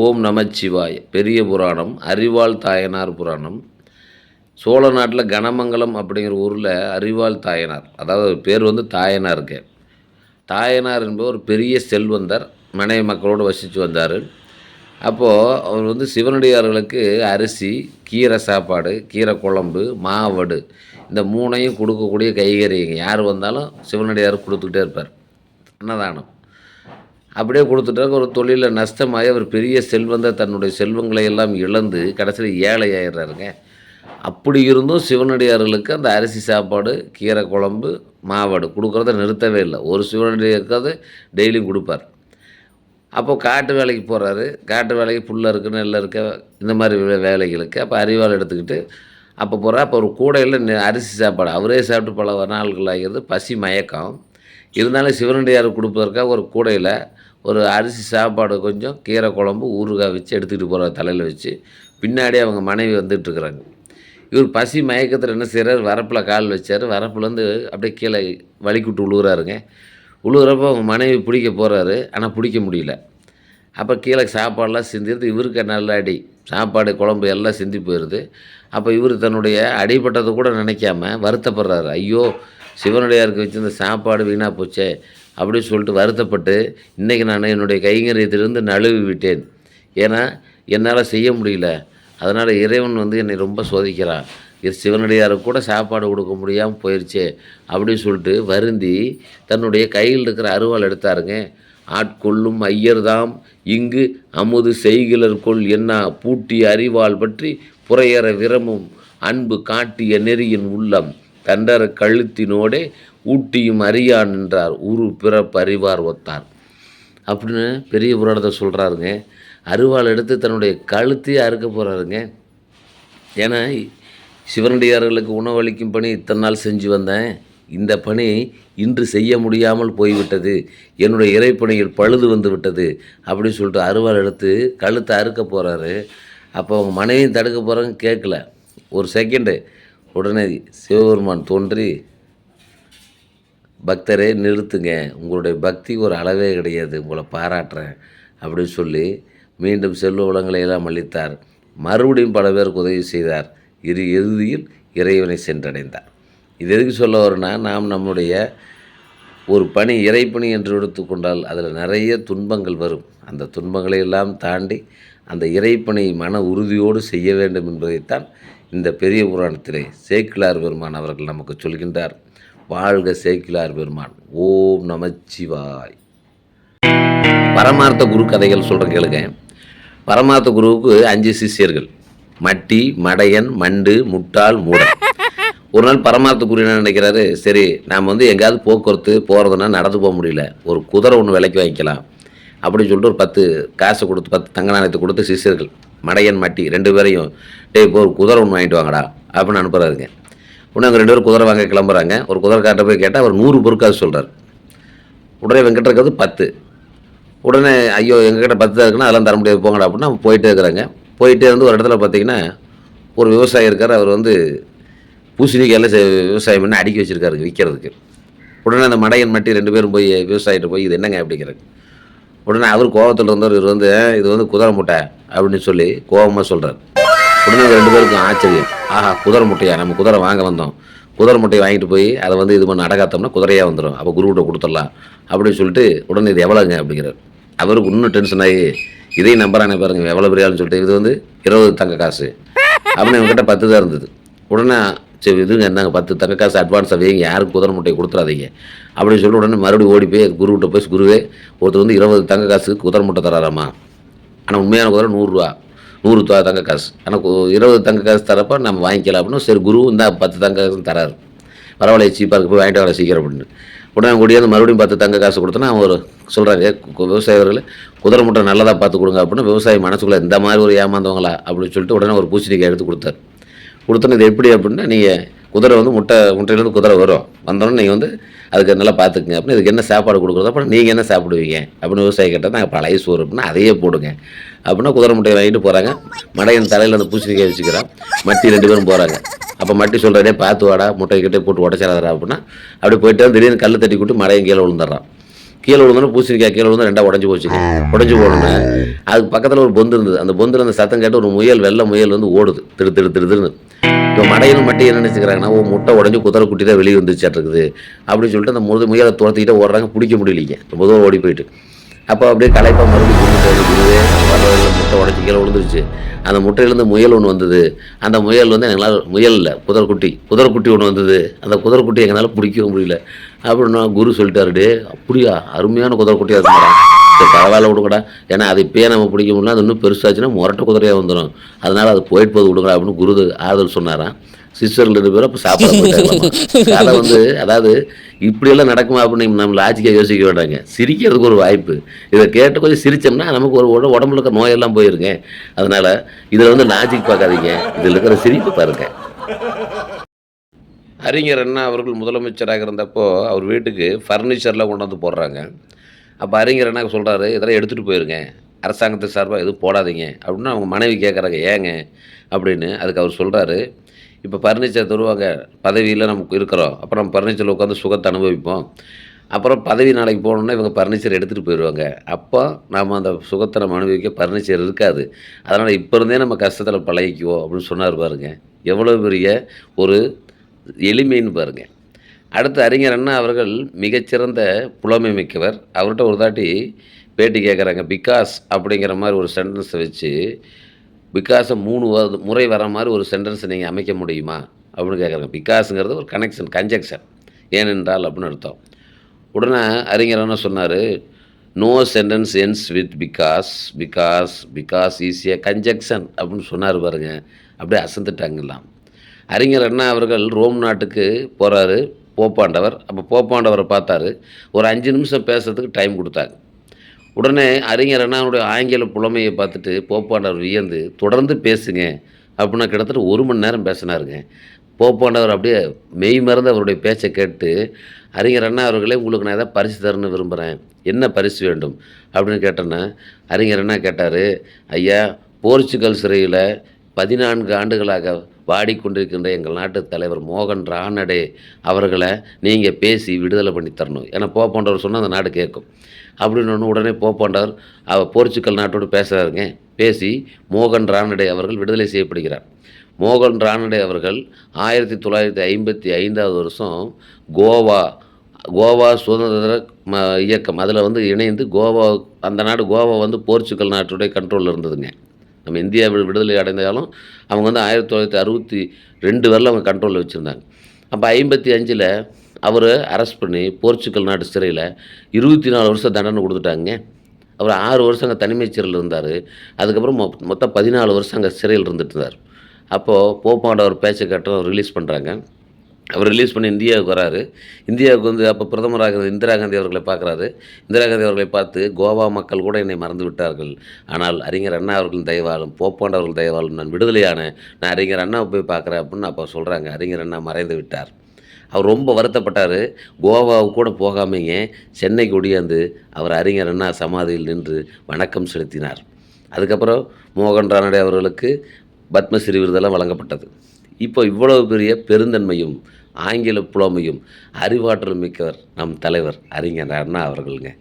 ஓம் நமச்சிவாய பெரிய புராணம் அறிவாள் தாயனார் புராணம். சோழ நாட்டில் கனமங்கலம் அப்படிங்கிற ஊரில் அறிவாள் தாயனார் அதாவது பேர் வந்து தாயனாருக்கு தாயனார் என்பவர் ஒரு பெரிய செல்வந்தர் மனைவி மக்களோடு வசித்து வந்தார். அப்போது அவர் வந்து சிவனடியார்களுக்கு அரிசி கீரை சாப்பாடு கீரை குழம்பு மாவடு இந்த மூணையும் கொடுக்கக்கூடிய கைகறிங்க யார் வந்தாலும் சிவனடியார் கொடுத்துக்கிட்டே இருப்பார். அன்னதானம். அப்படியே கொடுத்துட்டாங்க. ஒரு தொழிலில் நஷ்டமாகி அவர் பெரிய செல்வந்தர் தன்னுடைய செல்வங்களை எல்லாம் இழந்து கடைசியில் ஏழை ஆயிடுறாருங்க. அப்படி இருந்தும் சிவனடியார்களுக்கு அந்த அரிசி சாப்பாடு கீரை குழம்பு மாவாடு கொடுக்குறத நிறுத்தவே இல்லை. ஒரு சிவனடியாருக்காவது டெய்லியும் கொடுப்பார். அப்போ காட்டு வேலைக்கு போகிறாரு காட்டு வேலைக்கு புல்ல இருக்கு நெல்ல இருக்க இந்த மாதிரி வேலைகளுக்கு. அப்போ அறிவாள் எடுத்துக்கிட்டு அப்போ போகிறார் அப்போ ஒரு கூடையில் நெ- அரிசி சாப்பாடு. அவரே சாப்பிட்டு பல நாள்கள் ஆகிறது. பசி மயக்கம். இருந்தாலும் சிவனடியார் கொடுப்பதற்காக ஒரு கூடையில் ஒரு அரிசி சாப்பாடு கொஞ்சம் கீரை குழம்பு ஊறுகாய் வச்சு எடுத்துக்கிட்டு போகிற தலையில் வச்சு பின்னாடி அவங்க மனைவி வந்துட்டுருக்குறாங்க இவர் பசி மயக்கத்தில் என்ன செய்கிறார் வரப்பில் கால் வச்சார். வரப்புலேருந்து அப்படியே கீழே வலிக்குட்டு உழுகுறாருங்க. விழுகுறப்ப அவங்க மனைவி பிடிக்க போகிறாரு ஆனால் பிடிக்க முடியல. அப்போ கீழே சாப்பாடெல்லாம் சிந்திடுது இவருக்கு நல்ல அடி. சாப்பாடு குழம்பு எல்லாம் சிந்தி போயிடுது அப்போ இவர் தன்னுடைய அடிபட்டதை கூட நினைக்காம வருத்தப்படுறாரு. ஐயோ சிவனடியாருக்கு வச்சுருந்த சாப்பாடு வீணாக போச்சே. அப்படின்னு சொல்லிட்டு வருத்தப்பட்டு இன்றைக்கி நான் என்னுடைய கைங்கரியத்திலிருந்து நழுவி விட்டேன். ஏன்னா என்னால் செய்ய முடியல. அதனால் இறைவன் வந்து என்னை ரொம்ப சோதிக்கிறான். இது சிவனடியாருக்கு கூட சாப்பாடு கொடுக்க முடியாமல் போயிடுச்சே அப்படின்னு சொல்லிட்டு வருந்தி தன்னுடைய கையில் இருக்கிற அருவாள் எடுத்தாருங்க. ஆட்கொள்ளும் ஐயர்தாம் இங்கு அமுது செய்கிலர்கொள் என்ன பூட்டி அறிவாள் பற்றி புறையற விரமும் அன்பு காட்டிய நெறியின் உள்ளம். தண்டர கழுத்தினோடே ஊட்டியும் அறியான் என்றார். உரு பிறப்பு அறிவார் ஒத்தார். அப்படின்னு பெரிய புராணத்தை சொல்கிறாருங்க அருவாள் எடுத்து தன்னுடைய கழுத்தையே அறுக்க போகிறாருங்க ஏன்னா சிவனடியார்களுக்கு உணவளிக்கும் பணி இத்தனை நாள் செஞ்சு வந்தேன். இந்த பணி இன்று செய்ய முடியாமல் போய்விட்டது. என்னுடைய இறைப்பணியில் பழுது வந்து விட்டது. அப்படின்னு சொல்லிட்டு அருவாள் எடுத்து கழுத்தை அறுக்க போகிறாரு அப்போ அவங்க மனைவியும் தடுக்க போகிறாங்க கேட்கல. ஒரு செகண்டு உடனே சிவபெருமான் தோன்றி பக்தரே நிறுத்துங்க. உங்களுடைய பக்தி ஒரு அளவே கிடையாது. உங்களை பாராட்டுறேன் அப்படின்னு சொல்லி மீண்டும் செல்வ வளங்களை எல்லாம் அளித்தார். மறுபடியும் பல பேருக்கு உதவி செய்தார். இரு இறுதியில் இறைவனை சென்றடைந்தார். இது எதுக்கு சொல்ல வரும்னா நாம் நம்முடைய ஒரு பணி இறைப்பணி என்று எடுத்துக்கொண்டால் அதில் நிறைய துன்பங்கள் வரும். அந்த துன்பங்களை எல்லாம் தாண்டி அந்த இறைப்பணி மன உறுதியோடு செய்ய வேண்டும் என்பதைத்தான் இந்த பெரிய புராணத்திலே சேக்கிலார் பெருமான் அவர்கள் நமக்கு சொல்கின்றார். வாழ்க சேக்கிலார் பெருமான் ஓம் நமச்சிவாய். பரமார்த்த குரு கதைகள் சொல்கிறேன் கேளுங்க. பரமார்த்த குருவுக்கு அஞ்சு சிஷியர்கள். மட்டி மடையன் மண்டு முட்டாள் மூடன். ஒரு நாள் பரமார்த்த குரு என்ன நினைக்கிறாரு? சரி நாம் வந்து எங்கேயாவது போக்குவரத்து போகிறதுனா நடந்து போக முடியல. ஒரு குதிரை ஒன்று விலைக்கு வாங்கிக்கலாம். அப்படின்னு சொல்லிட்டு ஒரு பத்து காசை கொடுத்து பத்து தங்க நாணயத்தை கொடுத்து சிஷியர்கள் மடையன் மட்டி ரெண்டு பேரையும் டேய் இப்போ ஒரு குதிரை ஒன்று வாங்கிட்டு வாங்கடா அப்படின்னு அனுப்புகிறாருங்க உடனே அவங்க ரெண்டு பேரும் குதிரை வாங்க கிளம்புறாங்க. ஒரு குதிரை போய் கேட்டால் அவர் நூறு பொருட்காது சொல்கிறார் உடனே வெங்கட்ட இருக்கிறது பத்து. உடனே ஐயோ எங்ககிட்ட பத்து தான் இருக்குன்னா அதெல்லாம் தர முடியாது போங்கடா அப்படின்னா அவங்க போயிட்டே இருக்கிறாங்க. போயிட்டே வந்து ஒரு இடத்துல பார்த்தீங்கன்னா ஒரு விவசாயி இருக்கார் அவர் வந்து பூசணிக்காயில் விவசாயம் பண்ணி அடுக்கி வச்சுருக்காரு விற்கிறதுக்கு உடனே அந்த மடையன் மட்டி ரெண்டு பேரும் போய் விவசாயிகிட்ட போய் இது என்னங்க அப்படிங்கிறாங்க உடனே அவர் கோபத்தில் இருந்தவர் இவர் வந்து இது வந்து குதிரை முட்டை அப்படின்னு சொல்லி கோபமாக சொல்கிறார் உடனே ரெண்டு பேருக்கும் ஆச்சரியம். ஆஹா குதிரை முட்டையா? நம்ம குதிரை வாங்க வந்தோம். குதிரை முட்டையை வாங்கிட்டு போய் அதை வந்து இது பண்ண அடகாத்தோம்னா குதிரையாக வந்துடும் அப்போ குருக்கிட்ட கொடுத்துடலாம். அப்படின்னு சொல்லிட்டு உடனே இது எவ்வளோங்க அப்படிங்கிறார். அவருக்கு இன்னும் டென்ஷன் ஆகி இதே நம்பரானே பாருங்க எவ்வளோ பெரிய ஆளுன்னு சொல்லிட்டு. இது வந்து இருபது தங்க காசு. அப்படின்னு இவங்ககிட்ட பத்து தான் இருந்தது. உடனே சரி இதுங்க என்னங்க பத்து தங்க காசு அட்வான்ஸாக வைங்க. யாருக்கும் குதிரை முட்டையை கொடுத்துறாதீங்க அப்படின்னு சொல்லி உடனே மறுபடியும் ஓடி போய் குருவிட்ட போய் குருவே ஒருத்தர் வந்து இருபது தங்க காசு குதிரை முட்டை தராராமா? ஆனால் உண்மையான குதிரை நூறுரூவா நூறு தங்க காசு. ஆனால் இருபது தங்க காசு தரப்போ நம்ம வாங்கிக்கலாம் அப்படின்னு சரி குரு இந்த பத்து தங்க காசு தராரு. பரவாயில்ல சீப்பாக இருக்கு. போய் வாங்கிட்டு வர சீக்கிரம் அப்படின்னு உடனே கூடியாந்து மறுபடியும் பத்து தங்க காசு கொடுத்தோன்னா அவர் சொல்கிறாங்க விவசாயிகள் குதிரை முட்டை நல்லதாக பார்த்து கொடுங்க அப்படின்னு விவசாயி மனசுக்குள்ளே இந்த மாதிரி ஒரு ஏமாந்தவங்களா அப்படின்னு சொல்லிட்டு உடனே ஒரு பூசணிக்காய் எடுத்து கொடுத்தாரு. கொடுத்தோன்னே இது எப்படி? அப்படின்னா நீங்கள் குதிரை வந்து முட்டை முட்டையிலேருந்து குதிரை வரும். வந்தோடனே நீங்கள் வந்து அதுக்கு நல்லா பார்த்துக்குங்க அப்படின்னு இதுக்கு என்ன சாப்பாடு கொடுக்குறதோ அப்புறம் நீங்கள் என்ன சாப்பிடுவீங்க? அப்படின்னு விவசாயி கேட்டால் நாங்கள் பழைய சோறு அப்படின்னா அதையே போடுங்க. அப்படின்னா குதிரை முட்டையை வாங்கிட்டு போகிறாங்க மடையன் தலையில் அந்த பூசணிக்காய் வச்சுக்கிறான் மட்டி ரெண்டு பேரும் போகிறாங்க அப்போ மட்டி சொல்கிறதே பார்த்து வாடா முட்டைக்கிட்டே போட்டு உடச்சிடாதரா அப்படின்னா அப்படி போயிட்டு திடீர்னு கல் தட்டி கூட்டு மடையன் கீழே விழுந்துடுறான். கீழே விழுந்தோன்னே பூசணிக்காய் கீழே விழுந்து ரெண்டாக உடஞ்சி போச்சுங்க உடஞ்சி போனோன்னே அதுக்கு பக்கத்தில் ஒரு பொந்து இருந்தது. அந்த பொந்தில் அந்த சத்தம் கேட்டு ஒரு முயல் வெள்ளை முயல் வந்து ஓடுது. திரு திரு திரு திருன்னு. இப்போ மடையில் மட்டும் என்ன நினச்சிக்கிறாங்கன்னா ஓ முட்டை உடஞ்சி குதிரை குட்டி தான் வெளியே வந்துச்சாட்டிருக்குது அப்படின்னு சொல்லிட்டு அந்த முருது முயலை துரத்திக்கிட்டே ஓடுறாங்க. பிடிக்க முடியலைங்க ரொம்ப தூரம் ஓடி போயிட்டு. அப்போ அப்படியே களைப்பா மறுபடியும் குடிட்டு முட்டை உடச்சி கீழே விழுந்துருச்சு. அந்த முட்டையிலேருந்து முயல் ஒன்று வந்தது. அந்த முயல் வந்து எங்களால் முயல் இல்லை குதிரைக்குட்டி குதிரைக்குட்டி ஒன்று வந்தது. அந்த குதிரைக்குட்டி எங்களால் பிடிக்கவும் முடியல. அப்படின்னா குரு சொல்லிட்டாரு அப்படியா? அருமையான குதிரைக்குட்டியாக இருக்குமாடா. சரி பரவாயில்ல விடுங்கடா. ஏன்னா அது இப்பயே நம்ம பிடிக்க முடியல அது இன்னும் பெருசாச்சுன்னா முரட்ட குதிரையாக வந்துடும் அதனால அது போயிட்டு போது விடுங்கடா அப்படின்னு குரு ஆறுதல் சொன்னாராம். சிஸ்டர்கள் ரெண்டு பேரும் அப்போ சாப்பிட அதை வந்து அதாவது இப்படியெல்லாம் நடக்குமா அப்படின்னு நம்ம லாஜிக்காக யோசிக்க வேண்டாங்க. சிரிக்கிறதுக்கு ஒரு வாய்ப்பு. இதை கேட்டு கொஞ்சம் சிரிச்சோம்னா நமக்கு ஒரு உட- உடம்புல இருக்க நோயெல்லாம் போயிருங்க. அதனால இதில் வந்து லாஜிக் பார்க்காதீங்க. இதில் இருக்கிற சிரிப்பு பாருங்க. அறிஞர் அண்ணா அவர்கள் முதலமைச்சராக இருந்தப்போ அவர் வீட்டுக்கு ஃபர்னிச்சர்லாம் கொண்டு வந்து போடுறாங்க. அப்போ அறிஞர் என்ன சொல்கிறாரு இதெல்லாம் எடுத்துகிட்டு போயிருங்க. அரசாங்கத்து சார்பாக எதுவும் போடாதீங்க. அப்படின்னு அவங்க மனைவி கேட்குறாங்க ஏங்க? அப்படின்னு அதுக்கு அவர் சொல்கிறாரு இப்போ பர்னிச்சர் தருவாங்க. பதவியில் நமக்கு இருக்கிறோம். அப்புறம் நம்ம பர்னிச்சரில் உட்காந்து சுகத்தை அனுபவிப்போம். அப்புறம் பதவி நாளைக்கு போகணுன்னா இவங்க பர்னிச்சர் எடுத்துகிட்டு போயிடுவாங்க அப்போ நாம் அந்த சுகத்தை நம்ம அனுபவிக்க பர்னிச்சர் இருக்காது. அதனால் இப்போ இருந்தே நம்ம கஷ்டத்தில் பழகிக்குவோம் அப்படின்னு சொன்னார் பாருங்க. எவ்வளோ பெரிய ஒரு எளிமைன்னு பாருங்கள் அடுத்து அறிஞர் அண்ணா அவர்கள் மிகச்சிறந்த புலமை மிக்கவர். அவர்கிட்ட ஒரு தாட்டி பேட்டி கேட்குறாங்க பிகாஸ் அப்படிங்கிற மாதிரி ஒரு சென்டென்ஸை வச்சு பிகாஸை மூணு முறை வர மாதிரி ஒரு சென்டென்ஸை நீங்கள் அமைக்க முடியுமா? அப்படின்னு கேட்குறாங்க பிகாஸுங்கிறது ஒரு கனெக்ஷன் கன்ஜெக்ஷன் ஏனென்றால் அப்படின்னு அர்த்தம். உடனே அறிஞர் என்ன சொன்னார் no sentence ends with because because because ஈஸியாக கன்ஜெக்ஷன் அப்படின்னு சொன்னார் பாருங்க. அப்படியே அசந்துட்டாங்கலாம் அறிஞர் அண்ணா அவர்கள் ரோம் நாட்டுக்கு போகிறாரு போப்பாண்டவர். அப்போ போப்பாண்டவரை பார்த்தாரு. ஒரு அஞ்சு நிமிஷம் பேசுறதுக்கு டைம் கொடுத்தாங்க உடனே அறிஞர் அண்ணாவுடைய ஆங்கில புலமையை பார்த்துட்டு போப்பாண்டவர் வியந்து தொடர்ந்து பேசுங்க. அப்படின்னா கிட்டத்தட்ட ஒரு மணி நேரம் பேசினாருங்க. போப்பாண்டவர் அப்படியே மெய் மறந்து அவருடைய பேச்சை கேட்டு அறிஞர் அண்ணா அவர்களே உங்களுக்கு நான் எதாவது பரிசு தரணும்னு விரும்புகிறேன் என்ன பரிசு வேண்டும்? அப்படின்னு கேட்டேன்னா அறிஞர் அண்ணா கேட்டார் ஐயா போர்ச்சுகல் சிறையில் பதினான்கு ஆண்டுகளாக வாடிக்கொண்டிருக்கின்ற எங்கள் நாட்டு தலைவர் மோகன் ரானடே அவர்களை நீங்கள் பேசி விடுதலை பண்ணி தரணும். ஏன்னா போப்பாண்டவர் சொன்னால் அந்த நாடு கேட்கும். அப்படின்னு உடனே போப்பாண்டவர் அவர் போர்ச்சுகல் நாட்டோடு பேசுகிறாருங்க பேசி மோகன் ரானடே அவர்கள் விடுதலை செய்யப்படுகிறார். மோகன் ரானடே அவர்கள் ஆயிரத்தி தொள்ளாயிரத்தி ஐம்பத்தி ஐந்தாவது வருஷம் கோவா கோவா சுதந்திர ம இயக்கம். அதில் வந்து இணைந்து கோவா அந்த நாடு கோவா வந்து போர்ச்சுகல் நாட்டுடைய கண்ட்ரோலில் இருந்ததுங்க. நம்ம இந்தியா வி- விடுதலை அடைந்தாலும் அவங்க வந்து ஆயிரத்தி தொள்ளாயிரத்தி அறுபத்தி ரெண்டு வரல அவங்க கண்ட்ரோலில் வச்சுருந்தாங்க. அப்போ ஐம்பத்தி அஞ்சில் அவர் அரெஸ்ட் பண்ணி போர்ச்சுகல் நாட்டு சிறையில் இருபத்தி நாலு வருஷம் தண்டனை கொடுத்துட்டாங்க. அவர் ஆறு வருஷம் அங்கே தனிமைச் சிறையில் இருந்தார். அதுக்கப்புறம் மொ மொத்தம் பதினாலு வருஷம் அங்கே சிறையில் இருந்துட்டு இருந்தார். அப்போது போப்பாண்டவர் பேச்சை கேட்டோம் ரிலீஸ் பண்ணுறாங்க அவர் ரிலீஸ் பண்ணி இந்தியாவுக்கு வராரு. இந்தியாவுக்கு வந்து அப்போ பிரதமராக இந்திரா காந்தி அவர்களை பார்க்குறாரு. இந்திரா காந்தி அவர்களை பார்த்து கோவா மக்கள் கூட என்னை மறந்து விட்டார்கள். ஆனால் அறிஞர் அண்ணா அவர்களின் தயவாலும் போப்பாண்டவர்கள் தயவாலும் நான் விடுதலையானேன் நான் அறிஞர் அண்ணாவை போய் பார்க்குறேன் அப்படின்னு அப்போ சொல்கிறாங்க அறிஞர் அண்ணா மறைந்து விட்டார். அவர் ரொம்ப வருத்தப்பட்டார். கோவாவுக்கு கூட போகாமைங்க சென்னைக்கு ஒடியாந்து அவர் அறிஞர் அண்ணா சமாதியில் நின்று வணக்கம் செலுத்தினார். அதுக்கப்புறம் மோகன் ரானடே அவர்களுக்கு பத்மஸ்ரீ விருதெல்லாம் வழங்கப்பட்டது. இப்போ இவ்வளவு பெரிய பெருந்தன்மையும் ஆங்கில புலமையும் அறிவாற்றல் மிக்கவர் நம் தலைவர் அறிஞர் அண்ணா அவர்களுங்க.